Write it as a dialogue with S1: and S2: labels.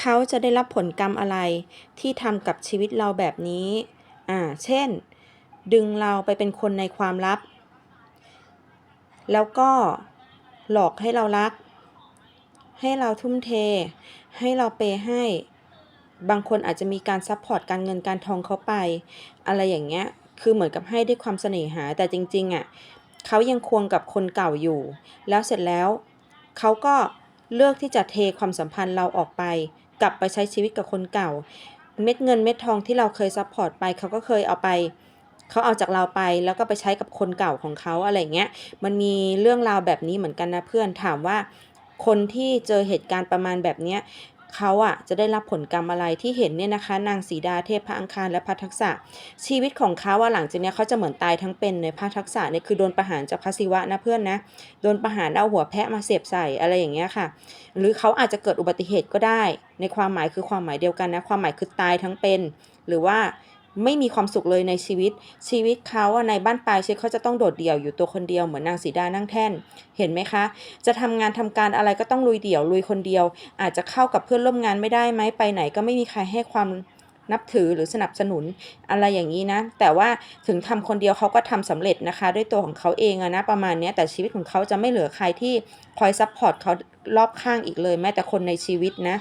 S1: เขาจะได้รับผลกรรมอะไรที่ทำกับชีวิตเราแบบนี้ อ่า เช่น ดึงเราไปเป็นคนในความลับ แล้วก็หลอกให้เรารัก ให้เราทุ่มเท ให้เราเปย์ให้ บางคนอาจจะมีการซัพพอร์ตการเงินการทองเขาไป อะไรอย่างเงี้ย คือเหมือนกับให้ด้วยความเสน่หา แต่จริง ๆอะเขายังควงกับคนเก่าอยู่ แล้วเสร็จแล้วเขาก็ เลือกที่จะเทความสัมพันธ์เราออกไป กลับไปใช้ชีวิตกับคนเก่า เม็ดเงินเม็ดทองที่เราเคยซัพพอร์ตไปเขาก็เคยเอาไปเขาเอาจากเราไปแล้วก็ไปใช้กับคนเก่าของเขาอะไรเงี้ย มันมีเรื่องราวแบบนี้เหมือนกันนะเพื่อนถามว่า คนที่เจอเหตุการณ์ประมาณแบบเนี้ย เขาอะจะได้รับผลกรรมอะไรที่เห็นเนี่ยนะคะ นางสีดาเทพพระอังคารและพระทักษะ ชีวิตของเขาว่าหลังจากนี้เขาจะเหมือนตายทั้งเป็นในพระทักษะเนี่ยคือโดนประหารจากพระศิวะนะเพื่อนนะโดนประหารเอาหัวแพะมาเสียบใส่อะไรอย่างเงี้ยค่ะ หรือเขาอาจจะเกิดอุบัติเหตุก็ได้ ในความหมายคือความหมายเดียวกันนะความหมายคือตายทั้งเป็น หรือว่า ไม่มีความสุขเลยในชีวิต ชีวิตเขาในบ้านปลายชีวิตเขาจะต้องโดดเดี่ยวอยู่ตัวคนเดียวเหมือนนางสีดานั่งแท่น เห็นไหมคะ จะทำงานทำการอะไรก็ต้องลุยเดี่ยวลุยคนเดียว อาจจะเข้ากับเพื่อนร่วมงานไม่ได้ไหมไปไหนก็ไม่มีใครให้ความนับถือหรือสนับสนุนอะไรอย่างนี้นะ แต่ว่าถึงทำคนเดียวเขาก็ทำสำเร็จนะคะ ด้วยตัวของเขาเองนะประมาณนี้แต่ชีวิตของเขาจะไม่เหลือใครที่คอยซัพพอร์ตเขารอบข้างอีกเลย แม้แต่คนในชีวิตนะ